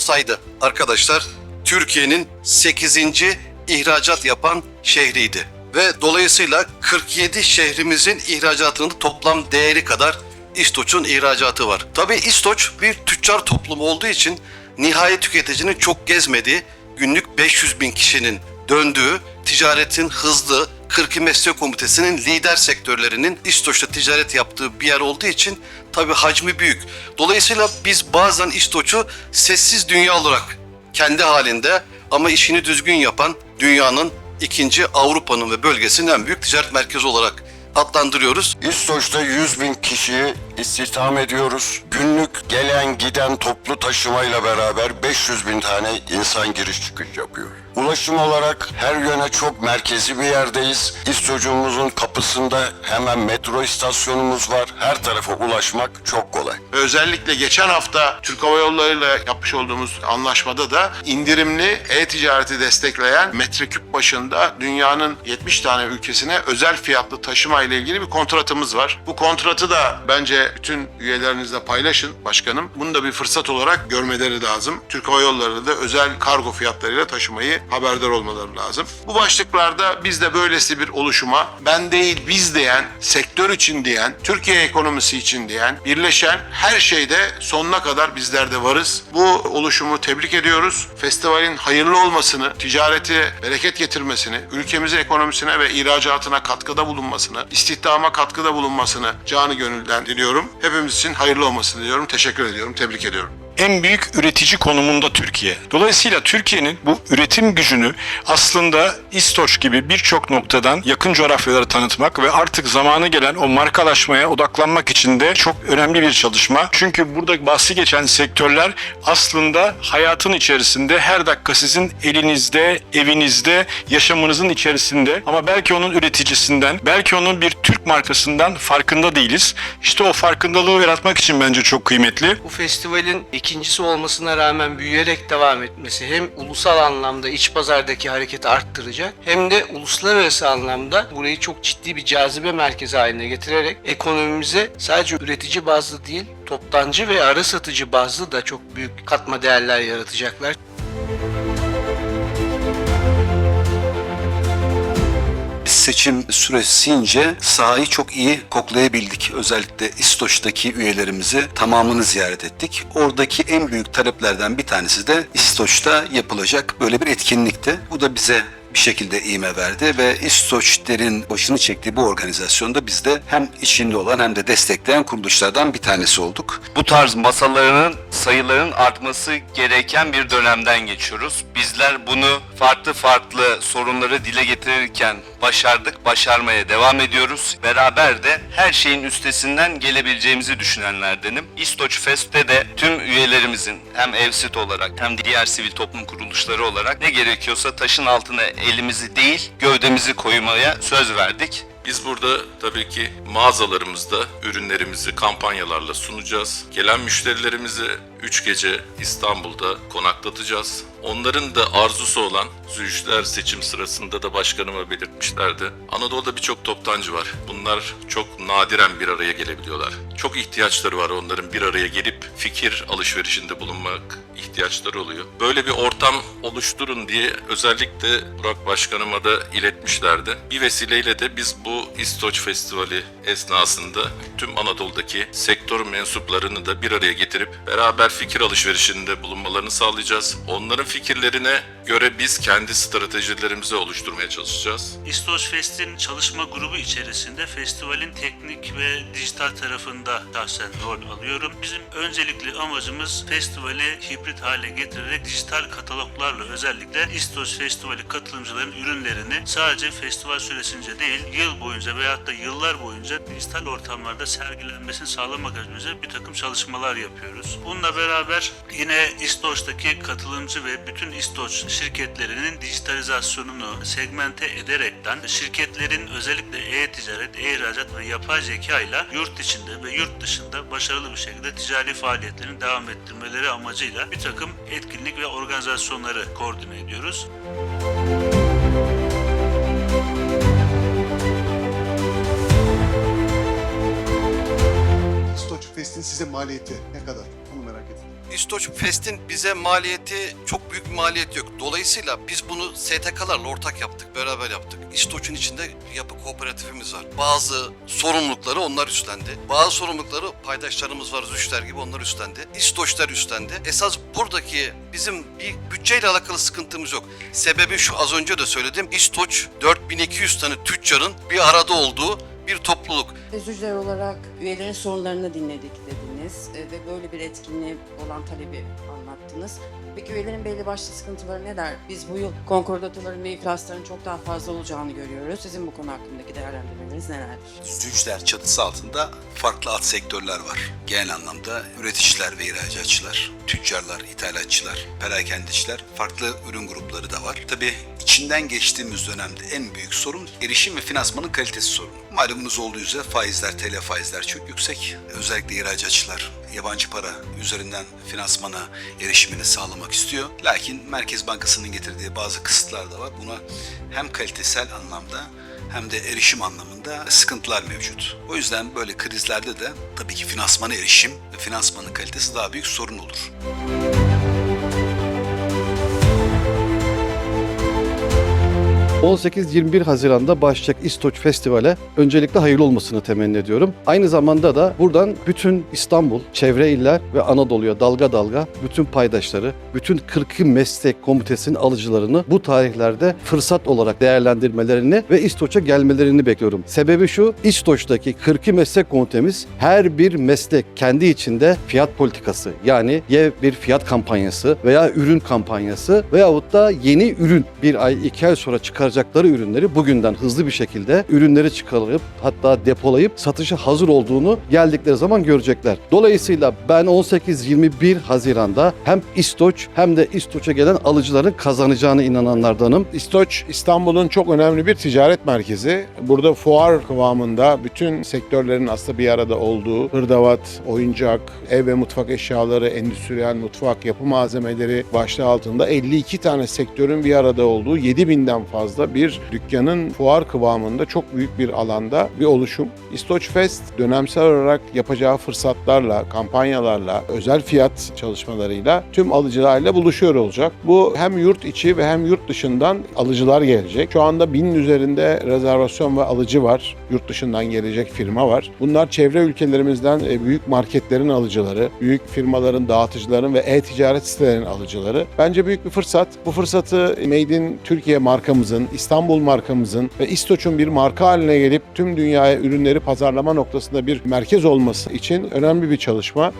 olsaydı arkadaşlar Türkiye'nin 8. ihracat yapan şehriydi. Ve dolayısıyla 47 şehrimizin ihracatının toplam değeri kadar İstoç'un ihracatı var. Tabii İstoç bir tüccar toplumu olduğu için nihai tüketicinin çok gezmediği, günlük 500 bin kişinin döndüğü, ticaretin hızlı, 42 Meslek Komitesi'nin lider sektörlerinin İstoç'ta ticaret yaptığı bir yer olduğu için tabii hacmi büyük. Dolayısıyla biz bazen İstoç'u sessiz dünya olarak kendi halinde ama işini düzgün yapan dünyanın ikinci Avrupa'nın ve bölgesinin en büyük ticaret merkezi olarak adlandırıyoruz. İstoç'ta 100 bin kişiyi istihdam ediyoruz. Günlük gelen giden toplu taşımayla beraber 500 bin tane insan giriş çıkış yapıyor. Ulaşım olarak her yöne çok merkezi bir yerdeyiz. İstoç'umuzun kapısında hemen metro istasyonumuz var. Her tarafa ulaşmak çok kolay. Özellikle geçen hafta Türk Hava Yolları ile yapmış olduğumuz anlaşmada da indirimli e-ticareti destekleyen metreküp başında dünyanın 70 tane ülkesine özel fiyatlı taşıma ile ilgili bir kontratımız var. Bu kontratı da bence bütün üyelerinizle paylaşın başkanım. Bunu da bir fırsat olarak görmeleri lazım. Türk Hava Yolları da özel kargo fiyatlarıyla taşımayı haberdar olmaları lazım. Bu başlıklarda biz de böylesi bir oluşuma ben değil biz diyen, sektör için diyen, Türkiye ekonomisi için diyen, birleşen her şeyde sonuna kadar bizler de varız. Bu oluşumu tebrik ediyoruz. Festivalin hayırlı olmasını, ticareti bereket getirmesini, ülkemizin ekonomisine ve ihracatına katkıda bulunmasını, istihdama katkıda bulunmasını canı gönülden diliyorum. Hepimiz için hayırlı olmasını diliyorum. Teşekkür ediyorum, tebrik ediyorum. En büyük üretici konumunda Türkiye. Dolayısıyla Türkiye'nin bu üretim gücünü aslında İstoç gibi birçok noktadan yakın coğrafyalara tanıtmak ve artık zamanı gelen o markalaşmaya odaklanmak için de çok önemli bir çalışma. Çünkü burada bahsi geçen sektörler aslında hayatın içerisinde her dakika sizin elinizde, evinizde, yaşamınızın içerisinde ama belki onun üreticisinden, belki onun bir Türk markasından farkında değiliz. İşte o farkındalığı yaratmak için bence çok kıymetli. Bu festivalin ikincisi olmasına rağmen büyüyerek devam etmesi hem ulusal anlamda iç pazardaki hareketi arttıracak hem de uluslararası anlamda burayı çok ciddi bir cazibe merkezi haline getirerek ekonomimize sadece üretici bazlı değil toptancı ve ara satıcı bazlı da çok büyük katma değerler yaratacaklar. Seçim süresince sahayı çok iyi koklayabildik. Özellikle İstoç'taki üyelerimizi tamamını ziyaret ettik. Oradaki en büyük taleplerden bir tanesi de İstoç'ta yapılacak böyle bir etkinlikti. Bu da bize bir şekilde iğme verdi ve İstoçler'in başını çektiği bu organizasyonda biz de hem içinde olan hem de destekleyen kuruluşlardan bir tanesi olduk. bu tarz masalarının sayılarının artması gereken bir dönemden geçiyoruz. Bizler bunu farklı farklı sorunları dile getirirken başardık, başarmaya devam ediyoruz. Beraber de her şeyin üstesinden gelebileceğimizi düşünenlerdenim. İstoç Fest'te de tüm üyelerimizin hem Evsit olarak hem diğer sivil toplum kuruluşları olarak ne gerekiyorsa taşın altına elimizi değil gövdemizi koymaya söz verdik. Biz burada tabii ki mağazalarımızda ürünlerimizi kampanyalarla sunacağız. Gelen müşterilerimizi 3 gece İstanbul'da konaklatacağız. Onların da arzusu olan Züğüşler seçim sırasında da başkanıma belirtmişlerdi. Anadolu'da birçok toptancı var. Bunlar çok nadiren bir araya gelebiliyorlar. Çok ihtiyaçları var onların bir araya gelip fikir alışverişinde bulunmak ihtiyaçları oluyor. Böyle bir ortam oluşturun diye özellikle Burak Başkanıma da iletmişlerdi. Bir vesileyle de biz bu İstoç Festivali esnasında tüm Anadolu'daki sektör mensuplarını da bir araya getirip beraber fikir alışverişinde bulunmalarını sağlayacağız. Onların fikirlerine göre biz kendi stratejilerimizi oluşturmaya çalışacağız. İstoç Fest'in çalışma grubu içerisinde festivalin teknik ve dijital tarafında şahsen rol alıyorum. Bizim öncelikli amacımız festivali hibrit hale getirerek dijital kataloglarla özellikle İstoç Festivali katılımcıların ürünlerini sadece festival süresince değil yıl boyunca veyahut da yıllar boyunca dijital ortamlarda sergilenmesini sağlamak üzere bir takım çalışmalar yapıyoruz. Bununla beraber yine İstoç'taki katılımcı ve bütün İstoç şirketlerinin dijitalizasyonunu segmente ederekten şirketlerin özellikle e-ticaret, e-ihracat ve yapay zeka ile yurt içinde ve yurt dışında başarılı bir şekilde ticari faaliyetlerini devam ettirmeleri amacıyla bir takım etkinlik ve organizasyonları koordine ediyoruz. Stoç Fest'in size maliyeti ne kadar? İstoç Fest'in bize maliyeti çok büyük bir maliyet yok. Dolayısıyla biz bunu STK'larla ortak yaptık, beraber yaptık. İstoç'un içinde yapı kooperatifimiz var. Bazı sorumlulukları onlar üstlendi. Bazı sorumlulukları paydaşlarımız var, Züşler gibi onlar üstlendi. İstoçlar üstlendi. Esas buradaki bizim bir bütçeyle alakalı sıkıntımız yok. Sebebi şu az önce de söyledim. İstoç 4200 tane tüccarın bir arada olduğu bir topluluk. Sözcüler olarak üyelerin sorunlarını dinledik dediniz e, ve böyle bir etkinliğe olan talebi anlattınız. Peki üyelerin belli başlı sıkıntıları neler? Biz bu yıl konkordatıların ve iflasların çok daha fazla olacağını görüyoruz. Sizin bu konu hakkındaki değerlendirmeleriniz nelerdir? Zücler çatısı altında farklı alt sektörler var. Genel anlamda üreticiler ve ihracatçılar, tüccarlar, ithalatçılar, perakendiciler, farklı ürün grupları da var. Tabii içinden geçtiğimiz dönemde en büyük sorun erişim ve finansmanın kalitesi sorunu. Malumunuz olduğu üzere faizler, TL faizler çok yüksek. Özellikle ihracatçılar yabancı para üzerinden finansmana erişimini sağlamak istiyor. Lakin Merkez Bankası'nın getirdiği bazı kısıtlar da var. Buna hem kalitesel anlamda hem de erişim anlamında sıkıntılar mevcut. O yüzden böyle krizlerde de tabii ki finansmana erişim ve finansmanın kalitesi daha büyük sorun olur. 18-21 Haziran'da başlayacak İstoç Festival'e öncelikle hayırlı olmasını temenni ediyorum. Aynı zamanda da buradan bütün İstanbul, çevre iller ve Anadolu'ya dalga dalga bütün paydaşları, bütün 42 meslek komitesinin alıcılarını bu tarihlerde fırsat olarak değerlendirmelerini ve İstoç'a gelmelerini bekliyorum. Sebebi şu, İstoç'taki 42 meslek komitemiz her bir meslek kendi içinde fiyat politikası yani ya bir fiyat kampanyası veya ürün kampanyası veyahut da yeni ürün bir ay iki ay sonra çıkaracakları ürünleri bugünden hızlı bir şekilde ürünleri çıkarıp hatta depolayıp satışa hazır olduğunu geldikleri zaman görecekler. Dolayısıyla ben 18-21 Haziran'da hem İstoç hem de İstoç'a gelen alıcıların kazanacağına inananlardanım. İstoç İstanbul'un çok önemli bir ticaret merkezi. Burada fuar kıvamında bütün sektörlerin aslında bir arada olduğu hırdavat, oyuncak, ev ve mutfak eşyaları, endüstriyel mutfak, yapı malzemeleri başlığı altında 52 tane sektörün bir arada olduğu 7000'den fazla bir dükkanın fuar kıvamında çok büyük bir alanda bir oluşum. İstoç Fest dönemsel olarak yapacağı fırsatlarla, kampanyalarla, özel fiyat çalışmalarıyla tüm alıcılarla buluşuyor olacak. Bu hem yurt içi ve hem yurt dışından alıcılar gelecek. Şu anda binin üzerinde rezervasyon ve alıcı var. Yurt dışından gelecek firma var. Bunlar çevre ülkelerimizden e, büyük marketlerin alıcıları, büyük firmaların, dağıtıcıların ve e-ticaret sitelerinin alıcıları. Bence büyük bir fırsat. Bu fırsatı Made in Türkiye markamızın, İstanbul markamızın ve İstoç'un bir marka haline gelip tüm dünyaya ürünleri pazarlama noktasında bir merkez olması için önemli bir çalışma.